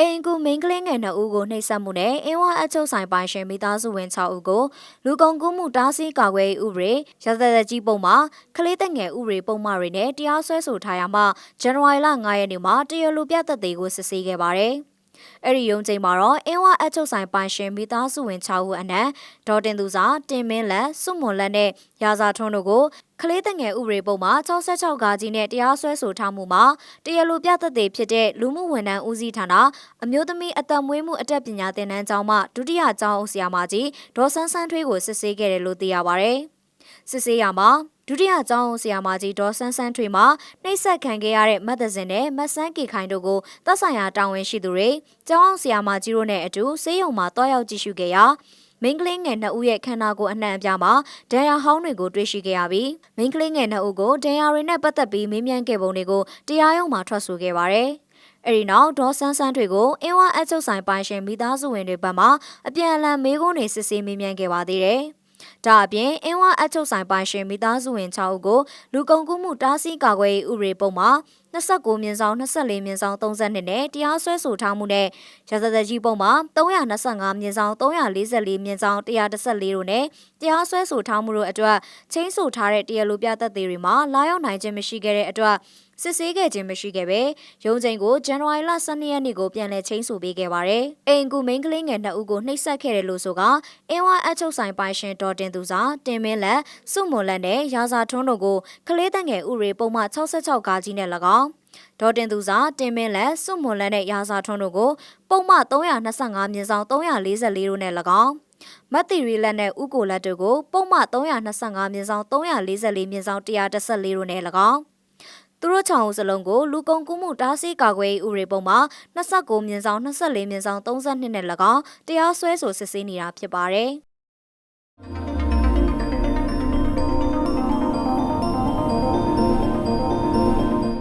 အိမ်ကူမိန်းကလေးငယ်2ဦးကိုနှိပ်စက်မှုနဲ့အင်းဝအချုပ်ဆိုင်ပိုင်ရှင်မိသားစုဝင်6ဦးကိုလူကုန်ကူးမှုတားဆီးကာကွယ်ရေးဥပဒေရသသက်ကြီးပုံမှာကလေးသက်ငယ်ဥပဒေပုံမှားတွေနဲ့တရားစွဲဆိုထားရမှဇန်နဝါရီလ9ရက်နေ့မှာတရားလိုပြသက်သေကိုစစ်ဆေးခဲ့ပါတယ်။ အဲ့ဒီရုံးချိန်မှာတော့အင်းဝအချုပ်ဆိုင်ပိုင်ရှင်မိသားစုဝင်6ဦးအနက်ဒေါ်တင်သူစာတင်မင်းလက်စွမွန်လက်နဲ့ရာဇာထွန်းတို့ကိုကလေးတငယ်ဥပဒေပုံမှာ66ဂါကြီးနဲ့တရားစွဲဆိုထားမှုမှာတရားလိုပြသက်သေဖြစ်တဲ့လူမှုဝန်ထမ်းဦးစီးဌာနအမျိုးသမီးအသက်မွေးမှုအတတ်ပညာသင်တန်းကျောင်းမှဒုတိယကျောင်းအုပ်ဆရာမကြီးဒေါ်ဆန်းဆန်းထွေးကိုစစ်ဆေးခဲ့တယ်လို့သိရပါဗျ။စစ်ဆေးရမှာ ဒုတိယကျောင်းဆရာမကြီးဒေါ်ဆန်းဆန်းထွေမှနှိပ်စက်ခံခဲ့ရတဲ့မတ်သဇင်နဲ့မတ်ဆန်းကေခိုင်တို့ကိုသက်ဆိုင်ရာတာဝန်ရှိသူတွေကျောင်းဆရာမကြီးတို့နဲ့အတူဆေးရုံမှာတွားရောက်ကြည့်ရှုခဲ့ရာမိန်းကလေးငယ်နှစ်ဦးရဲ့ခန္ဓာကိုယ်အနှံ့အပြားမှာဒဏ်ရာဟောင်းတွေကိုတွေ့ရှိခဲ့ရပြီးမိန်းကလေးငယ်နှစ်ဦးကိုဒဏ်ရာတွေနဲ့ပတ်သက်ပြီးမေးမြန်းခဲ့ပုံတွေကိုတရားရုံးမှာထွက်ဆိုခဲ့ပါတယ်။အဲဒီနောက်ဒေါ်ဆန်းဆန်းတွေကိုအင်းဝအချုပ်ဆိုင်ပိုင်ရှင်မိသားစုဝင်တွေဘက်မှအပြန်အလှန်မေးခွန်းတွေစစ်ဆေးမေးမြန်းခဲ့ပါသေးတယ်။ ဒါအပြင်အင်းဝအချုပ်ဆိုင်ပိုင်ရှင်မိသားစုဝင်6ဦးကိုလူကုန်ကူးမှုတားဆီးကာကွယ်ရေးဥပဒေပုံမှာ29မြင်းဆောင်24မြင်းဆောင်32နဲ့တရားစွဲဆိုထားမှုနဲ့ရာဇသက်ကြီးပုံမှာ325မြင်းဆောင်344မြင်းဆောင်114တို့နဲ့တရားစွဲဆိုထားမှုတို့အတွက်ချင်းဆိုထားတဲ့တရားလိုပြသက်သေတွေမှာလာရောက်နိုင်ခြင်းမရှိခဲ့တဲ့အတွက် စစ်ဆေးခဲ့ခြင်းမရှိခဲ့ပဲရုံးချိန်ကိုဇန်နဝါရီလ12ရက်နေ့ကိုပြန်လည်ချင်းဆိုပေးခဲ့ပါတယ်။အိမ်ကူမိန်းကလေးငယ်2ဦးကိုနှိပ်စက်ခဲ့တယ်လို့ဆိုကအင်းဝအချုပ်ဆိုင်ပိုင်ရှင်ဒေါ်တင်သူစာတင်မင်းလက်စုမွန်လက်နဲ့ရာဇာထွန်းတို့ကိုကလေးတငယ်ဥရေပုံမှ66ကားကြီးနဲ့၎င်းဒေါ်တင်သူစာတင်မင်းလက်စွမွန်လက်နဲ့ရာဇာထွန်းတို့ကိုပုံမှ325မြင်းဆောင်344တို့နဲ့၎င်းမတ်တီရီလက်နဲ့ဥကိုလက်တို့ကိုပုံမှ325မြင်းဆောင်344မြင်းဆောင်114တို့နဲ့၎င်း သူတို့ချောင်းစလုံးကိုလူကုန်ကူးမှုတားဆီးကာကွယ်ရေးဥပဒေပုံမှာ29မြင်းဆောင်24မြင်းဆောင်32နဲ့၎င်းတရားစွဲဆိုစစ်ဆေးနေတာဖြစ်ပါတယ်။